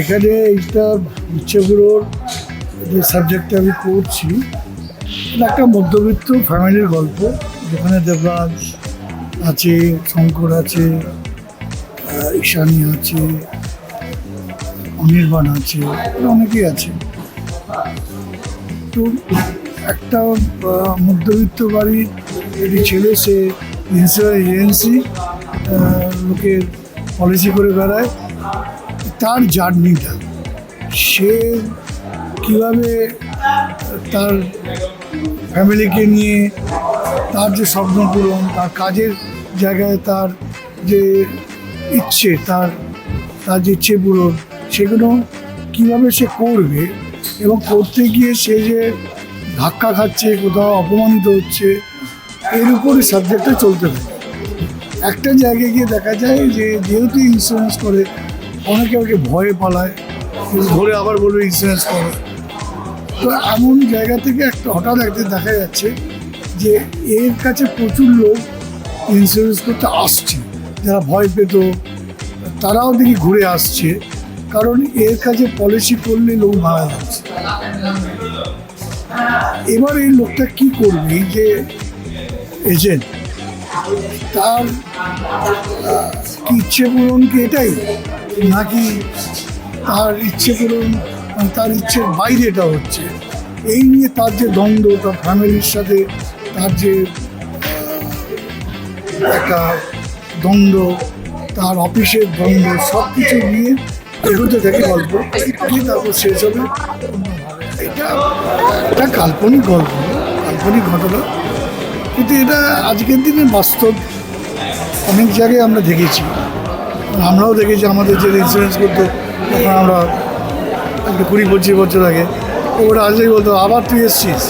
এখানে এইটা ইচ্ছেগুলোর যে সাবজেক্টটা আমি করছি একটা মধ্যবিত্ত ফ্যামিলির গল্প। যেখানে দেবরাজ আছে, শঙ্কর আছে ঈশানী আছে, অনির্বাণ আছে অনেকেই আছে। তো একটা মধ্যবিত্ত বাড়ির একটি ছেলে, সে ইন্স্যুরেন্স এজেন্সি লোকের পলিসি করে বেড়ায়। তার জার্নিটা, সে কীভাবে তার ফ্যামিলিকে নিয়ে তার যে স্বপ্ন পূরণ, তার কাজের জায়গায় তার যে ইচ্ছে, তার তার যে ইচ্ছে পূরণ, সেগুলো কীভাবে সে করবে এবং করতে গিয়ে সে যে ধাক্কা খাচ্ছে, কোথাও অপমানিত হচ্ছে, এর উপরে সাবজেক্টটা চলতে থাকে। একটা জায়গায় গিয়ে দেখা যায় যে যেহেতু ইন্স্যুরেন্স করে অনেকে ওকে ভয়ে পালায় ধরে আবার বলবে ইন্স্যুরেন্স করে। তো এমন জায়গা থেকে একটা হঠাৎ একদিন দেখা যাচ্ছে যে এর কাছে প্রচুর লোক ইন্স্যুরেন্স করতে আসছে, যারা ভয় পেত। তারাও দেখি ঘুরে আসছে, কারণ এর কাছে পলিসি করলে লোক মারা যাচ্ছে। এবার এই লোকটা কি করবে? যে এজেন্ট তার ইচ্ছে পূরণ কি এটাই? নাকি তার ইচ্ছে পূরণ তার ইচ্ছের বাইরে এটা হচ্ছে? এই নিয়ে তার যে দ্বন্দ্ব, তার ফ্যামিলির সাথে তার যে একটা দ্বন্দ্ব, তার অফিসের দ্বন্দ্ব সব কিছু নিয়ে এগোতে থাকে গল্প। দিয়ে তারপর শেষ হবে। এটা একটা কাল্পনিক গল্প, কাল্পনিক ঘটনা। কিন্তু এটা আজকের দিনে বাস্তব। অনেক জায়গায় আমরা দেখেছি। আমরাও দেখেছি আমাদের যে ইন্স্যুরেন্স করতো তখন আমরা একটা কুড়ি পঁচিশ বছর আগে ওরা আজকেই বলতো, আবার তুই এসছিস।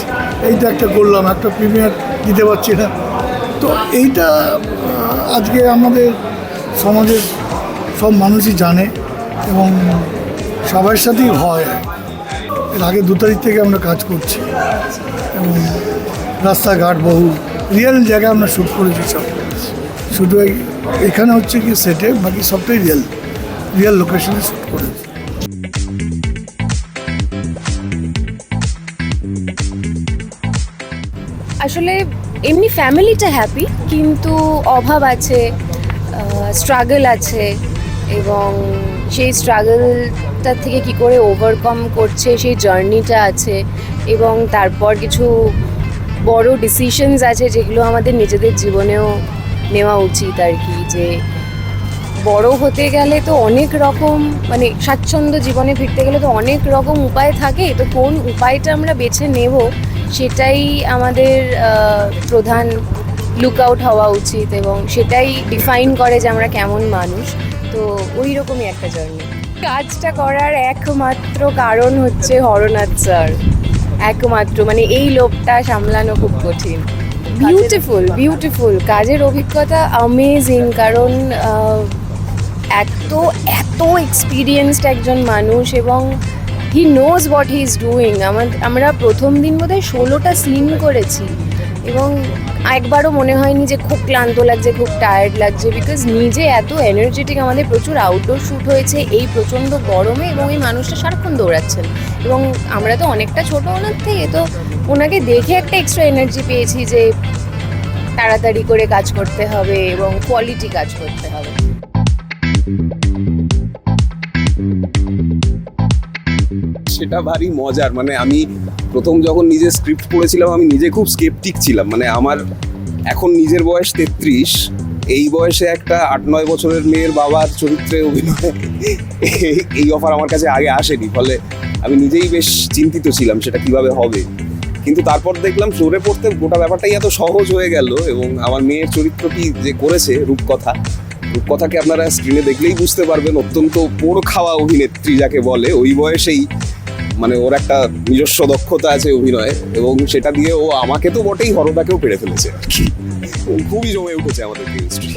এইটা একটা করলাম, একটা প্রিমিয়ার দিতে পারছি না। তো এইটা আজকে আমাদের সমাজের সব মানুষই জানে এবং সবার সাথেই হয়। এর আগে দু তারিখ থেকে আমরা কাজ করছি। এবং রাস্তাঘাট বহু রিয়েল জায়গায় আমরা শ্যুট করেছি সব। শুধু এখানে হচ্ছে কি সেটে বাকি সবটাই রিয়েল রিয়েল লোকেশনে শ্যুট করেছি। আসলে এমনি ফ্যামিলিটা হ্যাপি কিন্তু অভাব আছে স্ট্রাগল আছে, এবং সেই স্ট্রাগলটা থেকে কি করে ওভারকাম করছে, সেই জার্নিটা আছে, এবং তারপর কিছু বড় ডিসিশনস আছে যেগুলো আমাদের নিজেদের জীবনেও নেওয়া উচিত আর কি, যে বড় হতে গেলে তো অনেক রকম মানে স্বাচ্ছন্দ্য জীবনে ফিরতে গেলে তো অনেক রকম উপায় থাকে, তো কোন উপায়টা আমরা বেছে নেব সেটাই আমাদের প্রধান লুক আউট হওয়া উচিত এবং সেটাই ডিফাইন করে যে আমরা কেমন মানুষ। তো ওই রকমই একটা জার্নি কাজটা করার একমাত্র কারণ হচ্ছে হরনাথ স্যার। একমাত্র মানে এই লোকটা সামলানো খুব কঠিন। বিউটিফুল বিউটিফুল কাজের অভিজ্ঞতা অ্যামেজিং কারণ এত এত এক্সপিরিয়েন্সড একজন মানুষ এবং he knows what he is doing আমরা প্রথম দিন বোধহয় ষোলোটা সিন করেছি। এবং একবারও মনে হয়নি যে খুব ক্লান্ত লাগছে, খুব টায়ার্ড লাগছে বিকজ নিজে এত এনার্জেটিক আমাদের প্রচুর আউটডোর শ্যুট হয়েছে, এই প্রচণ্ড গরমে এবং এই মানুষটা সারাক্ষণ দৌড়াচ্ছেন। এবং আমরা তো অনেকটা ছোটো ওনার থেকে তো ওনাকে দেখে একটা এক্সট্রা এনার্জি পেয়েছি যে তাড়াতাড়ি করে কাজ করতে হবে এবং কোয়ালিটি কাজ করতে হবে। সেটা ভারী মজার। মানে আমি প্রথম যখন নিজে স্ক্রিপ্ট পড়েছিলাম আমি নিজে খুব স্কেপটিক ছিলাম। মানে আমার এখন নিজের বয়স তেত্রিশ, এই বয়সে একটা আট নয় বছরের মেয়ের বাবার চরিত্রে অভিনয় এই- অফার আমার কাছে আগে আসেনি। ফলে আমি নিজেই বেশ চিন্তিত ছিলাম সেটা কীভাবে হবে। কিন্তু তারপর দেখলাম ফ্লোরে পড়তে গোটা ব্যাপারটাই এত সহজ হয়ে গেল এবং আমার মেয়ের চরিত্রটি যে করেছে রূপকথা, রূপকথাকে আপনারা স্ক্রিনে দেখলেই বুঝতে পারবেন, অত্যন্ত পোড় খাওয়া অভিনেত্রী যাকে বলে, ওই বয়সেই মানে ওর একটা নিজস্ব দক্ষতা আছে অভিনয় এবং সেটা দিয়ে ও আমাকে তো বটেই হরদাকেও পেরে ফেলেছে। খুবই জমে উঠেছে আমাদের কেমিস্ট্রি